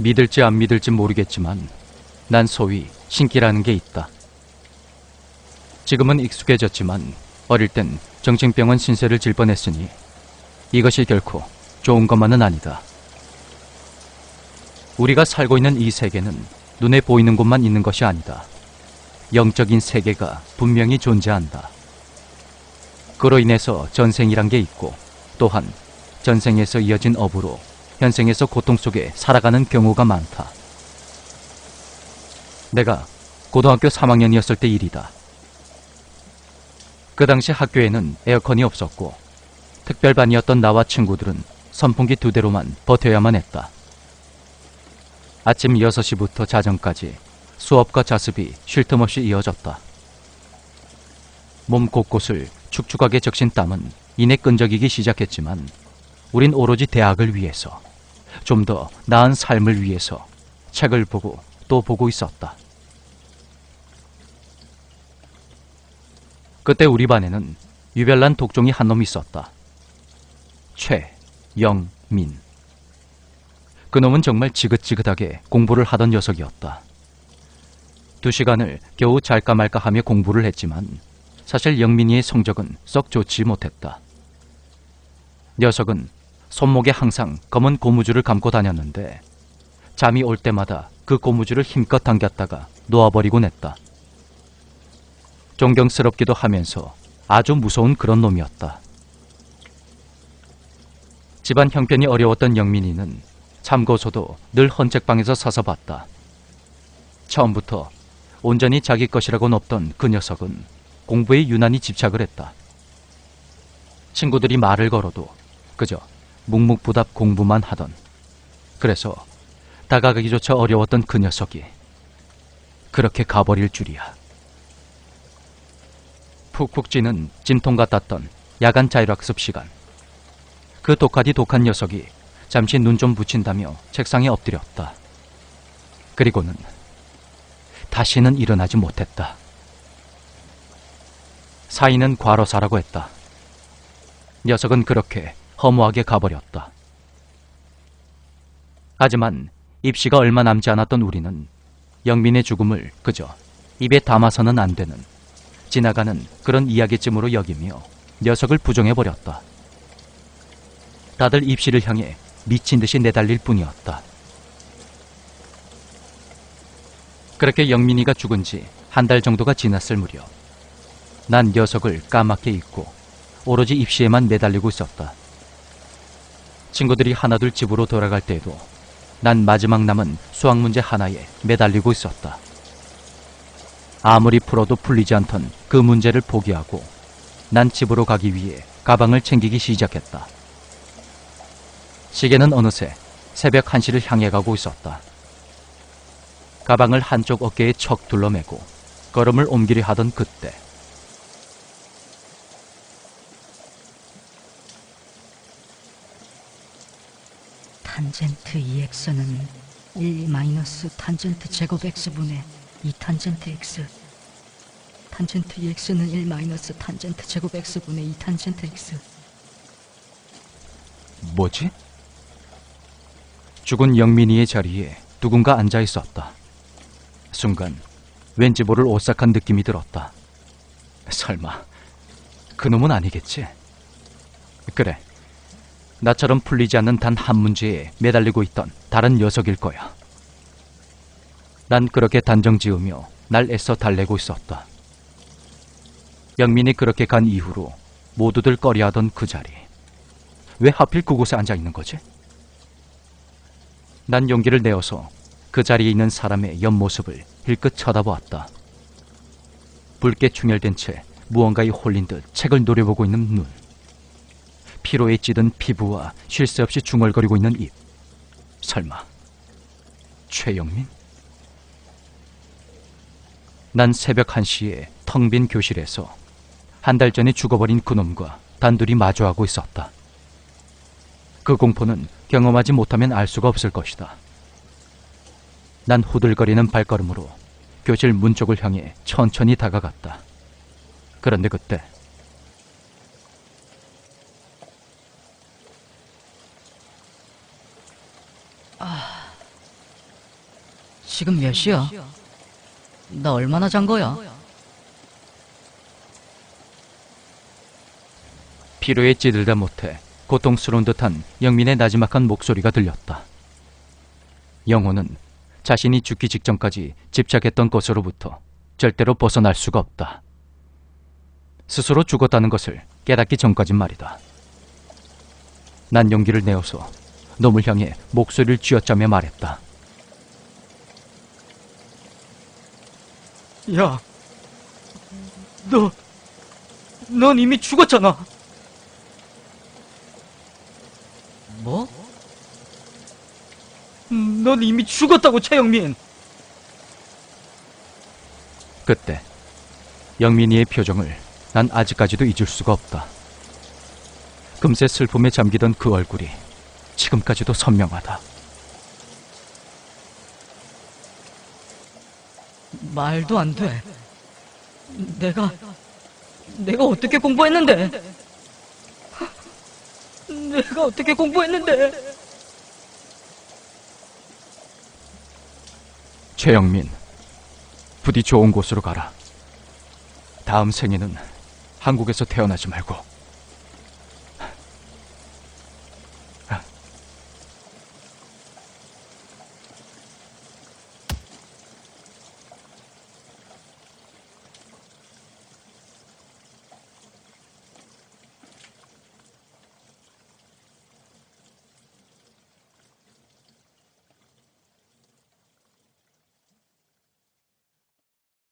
믿을지 안 믿을지 모르겠지만 난 소위 신기라는 게 있다. 지금은 익숙해졌지만 어릴 땐 정신병원 신세를 질 뻔했으니 이것이 결코 좋은 것만은 아니다. 우리가 살고 있는 이 세계는 눈에 보이는 곳만 있는 것이 아니다. 영적인 세계가 분명히 존재한다. 그로 인해서 전생이란 게 있고 또한 전생에서 이어진 업으로 현생에서 고통 속에 살아가는 경우가 많다. 내가 고등학교 3학년이었을 때 일이다. 그 당시 학교에는 에어컨이 없었고 특별반이었던 나와 친구들은 선풍기 두 대로만 버텨야만 했다. 아침 6시부터 자정까지 수업과 자습이 쉴 틈 없이 이어졌다. 몸 곳곳을 축축하게 적신 땀은 이내 끈적이기 시작했지만 우린 오로지 대학을 위해서 좀 더 나은 삶을 위해서 책을 보고 또 보고 있었다. 그때 우리 반에는 유별난 독종이 한 놈 있었다. 최영민. 그 놈은 정말 지긋지긋하게 공부를 하던 녀석이었다. 두 시간을 겨우 잘까 말까 하며 공부를 했지만 사실 영민이의 성적은 썩 좋지 못했다. 녀석은 손목에 항상 검은 고무줄을 감고 다녔는데 잠이 올 때마다 그 고무줄을 힘껏 당겼다가 놓아버리곤 했다. 존경스럽기도 하면서 아주 무서운 그런 놈이었다. 집안 형편이 어려웠던 영민이는 참고서도 늘 헌책방에서 사서 봤다. 처음부터 온전히 자기 것이라고 높던 그 녀석은 공부에 유난히 집착을 했다. 친구들이 말을 걸어도 그저 묵묵부답 공부만 하던 그래서 다가가기조차 어려웠던 그 녀석이 그렇게 가버릴 줄이야. 푹푹 찌는 진통 같았던 야간 자율학습 시간. 그 독하디 독한 녀석이 잠시 눈 좀 붙인다며 책상에 엎드렸다. 그리고는 다시는 일어나지 못했다. 사인은 과로사라고 했다. 녀석은 그렇게 허무하게 가버렸다. 하지만 입시가 얼마 남지 않았던 우리는 영민의 죽음을 그저 입에 담아서는 안 되는 지나가는 그런 이야기쯤으로 여기며 녀석을 부정해버렸다. 다들 입시를 향해 미친 듯이 내달릴 뿐이었다. 그렇게 영민이가 죽은 지 한 달 정도가 지났을 무렵 난 녀석을 까맣게 잊고 오로지 입시에만 매달리고 있었다. 친구들이 하나둘 집으로 돌아갈 때에도 난 마지막 남은 수학 문제 하나에 매달리고 있었다. 아무리 풀어도 풀리지 않던 그 문제를 포기하고 난 집으로 가기 위해 가방을 챙기기 시작했다. 시계는 어느새 새벽 1시를 향해 가고 있었다. 가방을 한쪽 어깨에 척 둘러매고 걸음을 옮기려 하던 그때 탄젠트 2x는 1 마이너스 탄젠트 제곱 x분의 2 탄젠트 x 탄젠트 2x는 1 마이너스 탄젠트 제곱 x분의 2 탄젠트 x 뭐지? 죽은 영민이의 자리에 누군가 앉아 있었다. 순간 왠지 모를 오싹한 느낌이 들었다. 설마 그놈은 아니겠지? 그래. 나처럼 풀리지 않는 단 한 문제에 매달리고 있던 다른 녀석일 거야. 난 그렇게 단정 지으며 날 애써 달래고 있었다. 영민이 그렇게 간 이후로 모두들 꺼려하던 그 자리. 왜 하필 그곳에 앉아 있는 거지? 난 용기를 내어서 그 자리에 있는 사람의 옆모습을 힐끗 쳐다보았다. 붉게 충혈된 채 무언가에 홀린 듯 책을 노려보고 있는 눈. 피로에 찌든 피부와 쉴 새 없이 중얼거리고 있는 입. 설마 최영민? 난 새벽 1시에 텅 빈 교실에서 한 달 전에 죽어버린 그놈과 단둘이 마주하고 있었다. 그 공포는 경험하지 못하면 알 수가 없을 것이다. 난 후들거리는 발걸음으로 교실 문 쪽을 향해 천천히 다가갔다. 그런데 그때 지금 몇 시야? 나 얼마나 잔 거야? 피로에 찌들다 못해 고통스러운 듯한 영민의 나지막한 목소리가 들렸다. 영호는 자신이 죽기 직전까지 집착했던 것으로부터 절대로 벗어날 수가 없다. 스스로 죽었다는 것을 깨닫기 전까진 말이다. 난 용기를 내어서 놈을 향해 목소리를 쥐어짜며 말했다. 야, 너, 넌 이미 죽었잖아. 뭐? 음, 넌 이미 죽었다고, 최영민. 그때 영민이의 표정을 난 아직까지도 잊을 수가 없다. 금세 슬픔에 잠기던 그 얼굴이 지금까지도 선명하다. 말도 안 돼. 내가, 내가 어떻게 공부했는데? 내가 어떻게 공부했는데? 최영민, 부디 좋은 곳으로 가라. 다음 생에는 한국에서 태어나지 말고